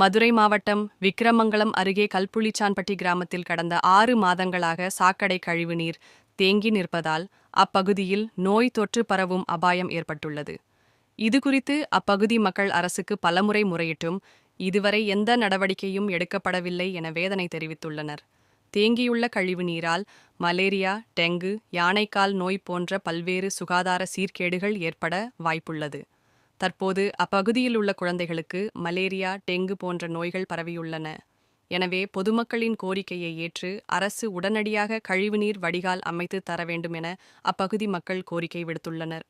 மதுரை மாவட்டம் விக்கிரமங்கலம் அருகே கல்புளிச்சான்பட்டி கிராமத்தில் கடந்த ஆறு மாதங்களாக சாக்கடை கழிவுநீர் தேங்கி நிற்பதால் அப்பகுதியில் நோய் தொற்று பரவும் அபாயம் ஏற்பட்டுள்ளது. இதுகுறித்து அப்பகுதி மக்கள் அரசுக்கு பலமுறை முறையிட்டும் இதுவரை எந்த நடவடிக்கையும் எடுக்கப்படவில்லை என வேதனை தெரிவித்துள்ளனர். தேங்கியுள்ள கழிவு நீரால் மலேரியா டெங்கு யானைக்கால் நோய் போன்ற பல்வேறு சுகாதார சீர்கேடுகள் ஏற்பட வாய்ப்புள்ளது. தற்போது அப்பகுதியில் உள்ள குழந்தைகளுக்கு மலேரியா டெங்கு போன்ற நோய்கள் பரவியுள்ளன. எனவே பொதுமக்களின் கோரிக்கையை ஏற்று அரசு உடனடியாக கழிவுநீர் வடிகால் அமைத்து தர வேண்டும் என அப்பகுதி மக்கள் கோரிக்கை விடுத்துள்ளனர்.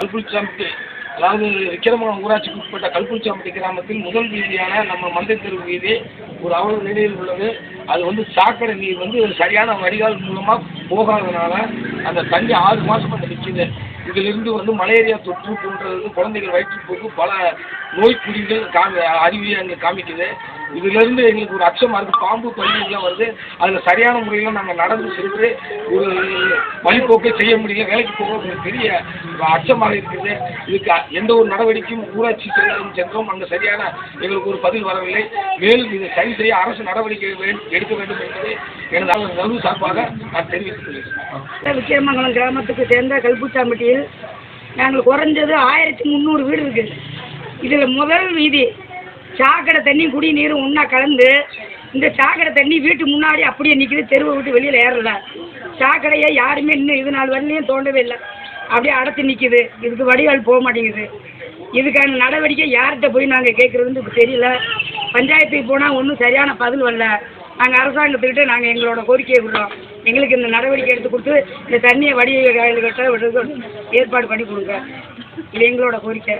கல்புளிச்சாம்பட்டி அதாவது விக்கிரமங்கலம் ஊராட்சிக்கு உட்பட்ட கல்புளிச்சாம்பட்டி கிராமத்தில் முதல் வீதியான நம்ம மந்தை தெரு வீதி ஒரு அவ்வளவு நிலையில் உள்ளது. அது வந்து சாக்கடை நீர் வந்து சரியான வடிகால் மூலமாக போகாதனால அந்த தண்ணி ஆறு மாதம் அங்கே நிற்கிது இதிலிருந்து வந்து மலேரியா தொற்று போன்றது குழந்தைகள் வயிற்றுப்போக்கு பல நோய் குறிகள் காமி அறிவியை அங்கே காமிக்குது. இதிலிருந்து எங்களுக்கு ஒரு அச்சமாக இருக்குது பாம்பு பள்ளியெல்லாம் வருது. அதில் சரியான முறையில் நாங்கள் நடந்து சென்று ஒரு வழிபோக்கை செய்ய முடியல. வேலைக்கு போக ஒரு பெரிய அச்சமாக இருக்குது. இதுக்கு எந்த ஒரு நடவடிக்கையும் ஊராட்சி செயலகம் சென்றோம். அங்கே சரியான எங்களுக்கு ஒரு பதில் வரவில்லை. மேலும் இதை சரி செய்ய அரசு நடவடிக்கை எடுக்க வேண்டும் என்பதை எனது நலவு சார்பாக நான் தெரிவித்துள்ளேன் கொள்கிறேன். விக்கிரமங்கலம் கிராமத்துக்கு சேர்ந்த கல்புச்சாம்பட்டியில் நாங்கள் குறைஞ்சது ஆயிரத்தி முந்நூறு வீடு இருக்கு இதில் முதல் வீதி சாக்கடை தண்ணி குடிநீரும் ஒன்றா கலந்து இந்த சாக்கடை தண்ணி வீட்டு முன்னாடி அப்படியே நிற்கிது தெருவை விட்டு வெளியில் ஏறல. சாக்கடையை யாருமே இன்னும் இது நாள் வரலையும் தோண்டவே இல்லை. அப்படியே அடைச்சி நிற்கிது இதுக்கு வடிகால் போக மாட்டேங்குது. இதுக்கான நடவடிக்கை யார்கிட்ட போய் நாங்கள் கேட்குறதுன்னு இப்போ தெரியல. பஞ்சாயத்துக்கு போனால் ஒன்றும் சரியான பதில் வரல. நாங்கள் அரசாங்கத்துக்கிட்ட நாங்கள் எங்களோட கோரிக்கையை விடுறோம். எங்களுக்கு இந்த நடவடிக்கை எடுத்து கொடுத்து இந்த தண்ணியை வடிகால் கட்ட ஏற்பாடு பண்ணி கொடுங்க. இது எங்களோட கோரிக்கை.